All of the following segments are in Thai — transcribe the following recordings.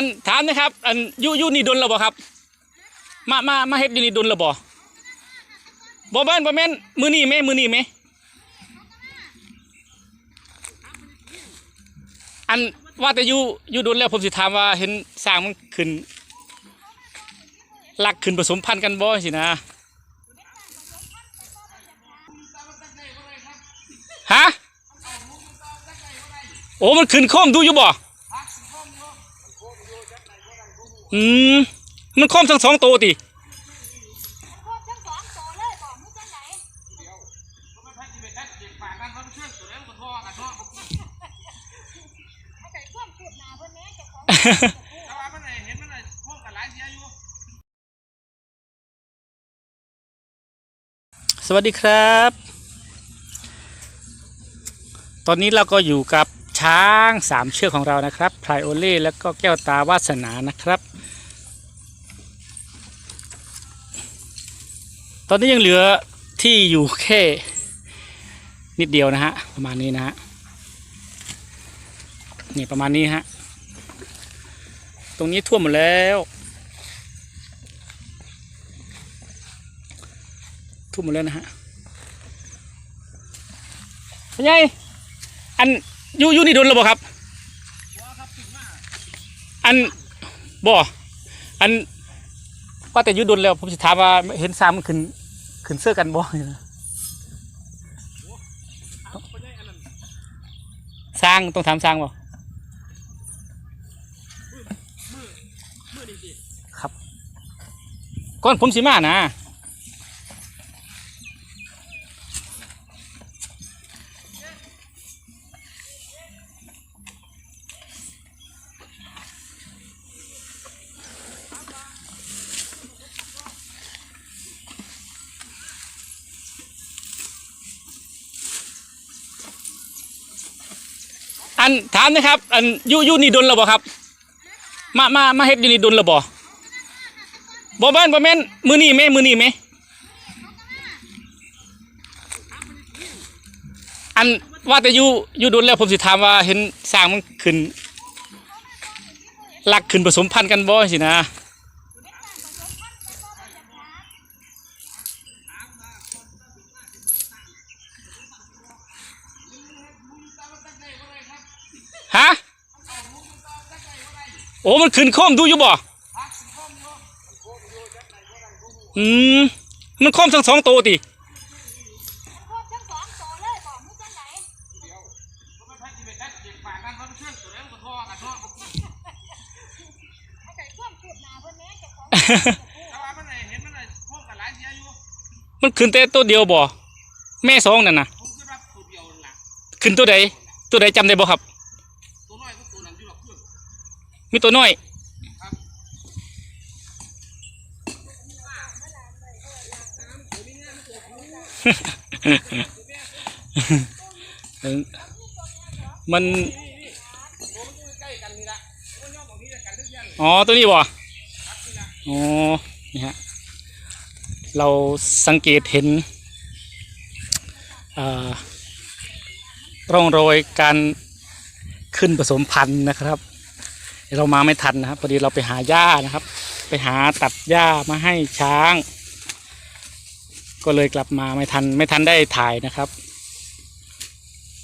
อันถามนะครับ อันยูยูนี่ดนรือบ่ครับ มามามาเฮ็ดยูนี่ดนหรือบ่บ่แม่นบ่แม่นมือนี่แม่มือนี่แม่อันว่าแต่ยูยูดนแล้วผมสิถามว่าเห็นสร้างมันขึ้นลักขึ้นผสมพันธุ์กันบ่สินะฮะโอ้มันขึ้นโค้งดูอยู่บ่ อืมมันคอมทั้งสองตัวติพวกทั้งสองตัวเลยบอกมึงจังไหนเอาใส่เครื่องเก็บหนาเพิ่นแม่เจ้าของแต่ว่ามันน่เห็นมันน่ะพวกกันหลายเสียอยู่สวัสดีครับ ตอนนี้เราก็อยู่กับ ช้างสามเชือกของเรานะครับไพลโอเล่แล้วก็แก้วตาวาสนานะครับ ตอนนี้ยังเหลือที่อยู่แค่นิดเดียวนะฮะประมาณนี้นะฮะนี่ประมาณนี้ฮะตรงนี้ท่วมหมดแล้วทุ่มหมดแล้วนะฮะเป็นไงอัน อยูอยูนี่โดนระบบครับ อันบ่อันว่าแต่ยูโดนแล้วผมจะถามว่าเห็นซ้ำมันขึ้นขึ้นเสื้อกันบ่สร้างต้องถามสร้างบ่ครับ ก่อนผมสิมานะ นถามนะครับ อันยูยูนี่ดนระบ่ครับ มามามาเฮ็ดยู่นี่ดนหรือบ่บ่แม่นบอแม่นมือนี่แม่มือนี่แม่อันว่าแต่ยูยู่ดนแล้วผมสิถามว่าเห็นสร้างมันขึ้นลักขึ้นผสมพันธุ์กันบ่สินะ ฮะโอ้มันขึ้นโค้งดูอยู่บ่อืมมันโค้งทั้งสองตัวติพวกทั้งสองตัวเลยบอกมึงจังไหนมันพัดที่ไปตัดเก็บปากกันเพราะมันเชื่อมตัวแล้วมันก็ท่อกันเนาะเอาใส่เครื่องเก็บหนาเพิ่นแม่เจ้าของแต่ว่ามันน่ะเห็นมันน่ะพวกกันหลายเสียอยู่มันขึ้นแต่ตัวเดียวบ่แม่สองนั่นน่ะผมคิดว่าตัวเดียวนั่นล่ะขึ้นตัวใดตัวใดจำได้บ่ครับ ตัวน้อยก็ตัวนั้นอยู่หรอกเพื่อน มีตัวน้อยมันอ๋อตัวนี้บ่อ๋อนี่ฮะเราสังเกตเห็นร่องรอยการขึ้นผสมพันธุ์นะครับ เรามาไม่ทันนะครับพอดีเราไปหาหญ้านะครับ ไปหาตัดหญ้ามาให้ช้าง ก็เลยกลับมาไม่ทันไม่ทันได้ถ่ายนะครับ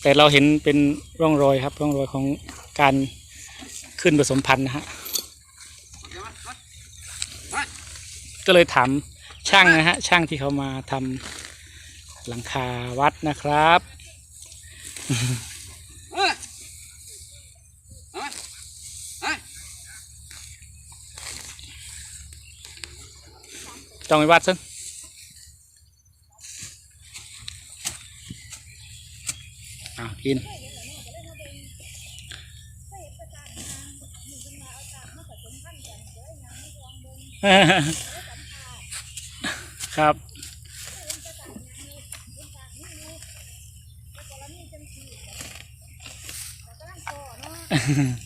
แต่เราเห็นเป็นร่องรอยครับ ร่องรอยของการขึ้นผสมพันธุ์นะฮะก็เลยถามช่างนะฮะช่างที่เขามาทำหลังคาวัดนะครับ จองไปวัดซึ่งอะกินครับอืม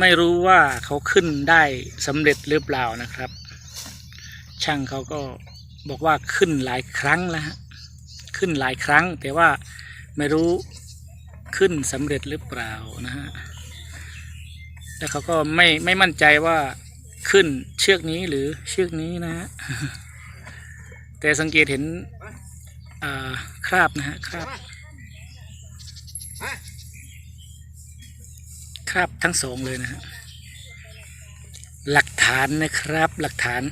ไม่รู้ว่าเขาขึ้นได้สำเร็จหรือเปล่านะครับ ช่างเขาก็บอกว่าขึ้นหลายครั้งแล้วฮะขึ้นหลายครั้ง แต่ว่าไม่รู้ขึ้นสำเร็จหรือเปล่านะฮะ แล้วเขาก็ไม่ไม่มั่นใจว่าขึ้นเชือกนี้หรือเชือกนี้นะฮะแต่สังเกตเห็นคราบนะฮะคราบคราบทั้งสองเลยนะฮะหลักฐานนะครับหลักฐาน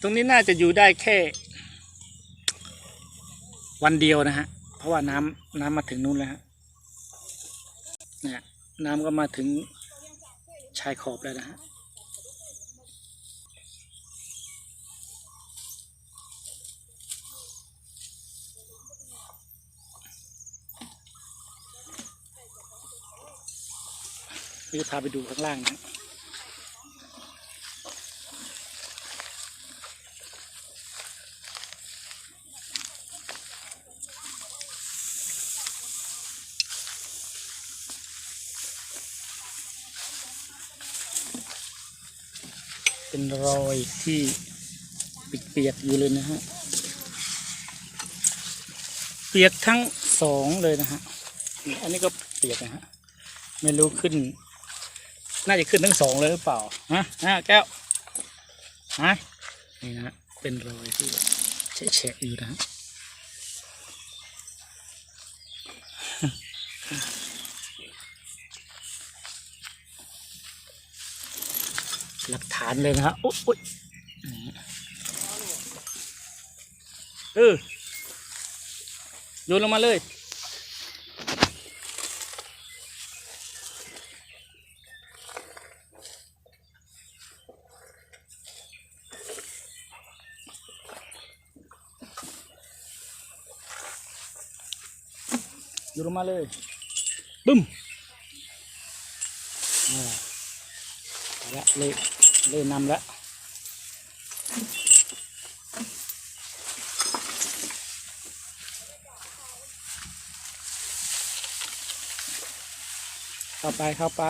ตรงนี้น่าจะอยู่ได้แค่ วันเดียวนะฮะ เพราะว่าน้ำน้ำมาถึงนู่นแล้วฮะเนี่ยน้ำก็มาถึงชายขอบแล้วนะฮะเดี๋ยวพาไปดูข้างล่างนะ เป็นรอยที่เปียกๆอยู่เลยนะฮะ เปียกทั้งสองเลยนะฮะ อันนี้ก็เปียกนะฮะ ไม่รู้ขึ้น น่าจะขึ้นทั้งสองเลยหรือเปล่า ฮะฮะแก้ว ฮะ นี่นะเป็นรอยที่แฉะอยู่นะฮะ หลักฐานเลยนะฮะอุ๊ยอุ๊ยเออโยนลงมาเลยโยนลงมาเลยบึ้มอ่า เละเลยเลยนำแล้วเข้าไปเข้าไป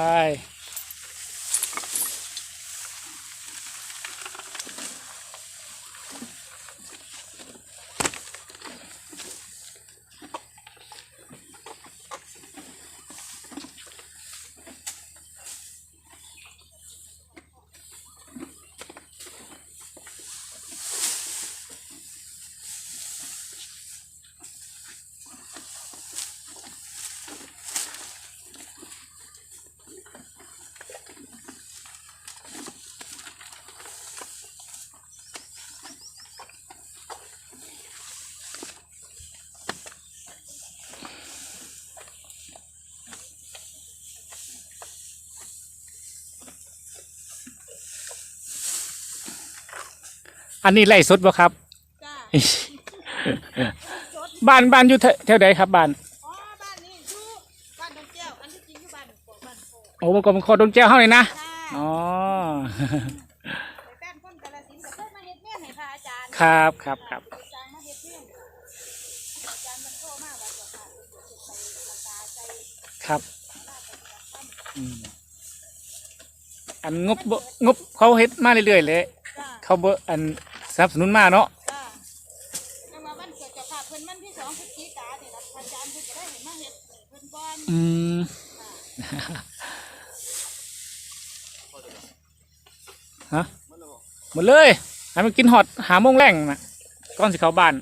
อันนี้ไล่สดบ่ครับ จ้าบ้านบ้านอยู่แถแถวใดครับบ้าน อ๋อบ้านนี้อยู่บ้านดงแก้วอันที่จริงอยู่บ้านโป่บ้านโป่โอ้มันก็มันคอดงแจ้วเฮาเลยนะ จ้าอ๋อ ไปแป้นคนกาลสินธุ์ก็เคยมาเฮ็ดเมี่ยนให้พระอาจารย์ครับครับครับอาจารย์มาเฮ็ดเมี่ยนอาจารย์มันโทรมาว่าจะพาไปเฮ็ดไปทำตาใจครับลาดไปกับท่านอืมอันงบบ่งบเขาเฮ็ดมาเรื่อยๆเลย จ้าเขาบ่อัน สนับสนุนมาเนาะจ้าแต่ว่าวันเกิดเจะพาพเพิ่นมันที่สองพฤศจิกาเนี่ยนะอาจารย์เพิ่นจะได้เห็นมาเฮ็ดให้เพิ่นก่อนอืมฮะหมดเลยให้มันกินฮอตหาโมงแรงนะก่อนสิเข้าบ้าน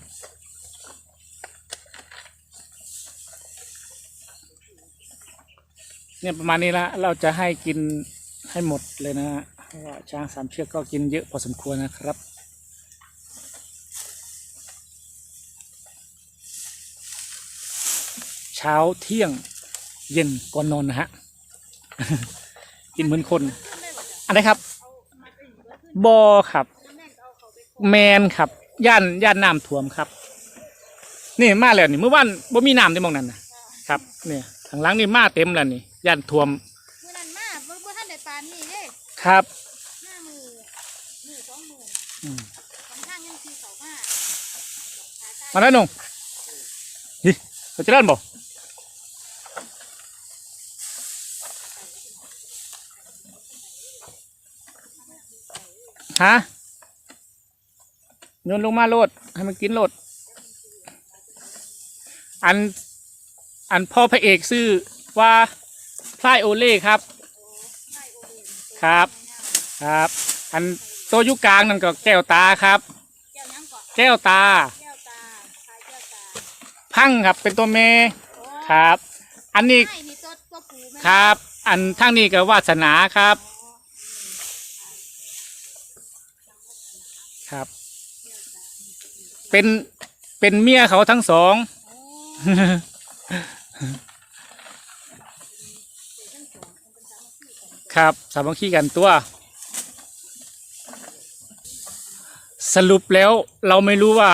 เนี่ยประมาณนี้ละเราจะให้กินให้หมดเลยนะฮะเพราะว่าช้างสามเชือกก็กินเยอะพอสมควรนะครับ เช้าเที่ยงเย็นก่อนนอนนะฮะ กินเหมือนคนขึ้นได้บ่จ้ะอะไรครับเอามาไปอยู่เบิดขึ้นบอครับแล้วแม่งก็เอาเขาไปโคแมนครับย่านย่านน้ำท่วมครับ นี่มาแล้วนี่เมื่อวานบ่มีน้ำได้มองนั้นนะครับเนี่ยเทางหลังนี่มาเต็มแล้วนี่ย่านท่วมมื้อนั้นมาบ่บ่ทันได้ปานนี้เด้ครับห้ามือมือสองมืออืมสองข้างยังสีเขามามาแล้วหนุ่งฮิเราจะเล่นบ่ ฮะโยนลงมาโลด ให้มันกินโลด อัน อันพ่อพระเอกซื้อว่าพลายโอเล่ครับ ครับ ครับ อันโตวยุกลางนั่นก็แก้วตาครับ แก้วยังเกาะแก้วตา แก้วตาขายแก้วตาพังครับ เป็นตัวเมครับ อันนี้ไม่นี่ตัวตัวผูแม่นครับ อันทั้งนี้ก็วาสนาครับ ครับ เป็นเป็นเมียเขาทั้งสอง ครับสามัคคีกันตัว สรุปแล้วเราไม่รู้ว่า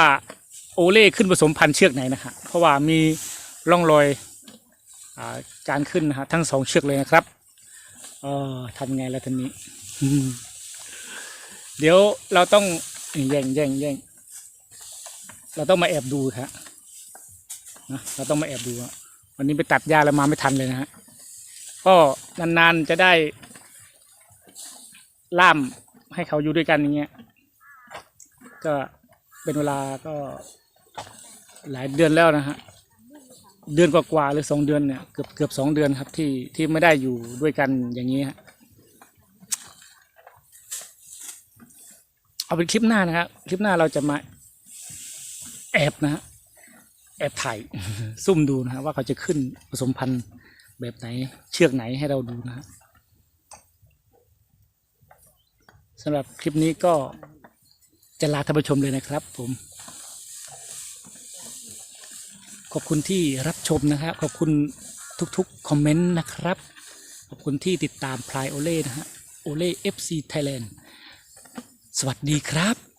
โอเล่ขึ้นผสมพันธุ์เชือกไหนนะฮะเพราะว่ามีร่องรอยอการขึ้นนะฮะทั้งสองเชือกเลยนะครับเออทำไงแล้วทีนี้ เดี๋ยวเราต้อง แย่งแย่งแย่งเราต้องมาแอบดูครับนะเราต้องมาแอบดูวันนี้ไปตัดหญ้าแล้วมาไม่ทันเลยนะฮะก็นานๆจะได้ ล่ามให้เขาอยู่ด้วยกันอย่างเงี้ยก็เป็นเวลาก็หลายเดือนแล้วนะฮะเดือนกว่าๆหรือสองเดือนเนี่ยเกือบเกือบสองเดือนครับที่ที่ไม่ได้อยู่ด้วยกันอย่างนี้ฮะ เอาเป็นคลิปหน้านะครับคลิปหน้าเราจะมาแอบนะฮะแอบถ่ายซุ่มดูนะฮะว่าเขาจะขึ้นผสมพันธุ์แบบไหน เชือกไหนให้เราดูนะฮะสำหรับคลิปนี้ก็จะลาท่านผู้ชมเลยนะครับ ผม ขอบคุณที่รับชมนะครับขอบคุณทุกๆคอมเมนต์นะครับ ขอบคุณที่ติดตามพลายโอเล่นะฮะโอเล่ FC Thailand สวัสดีครับ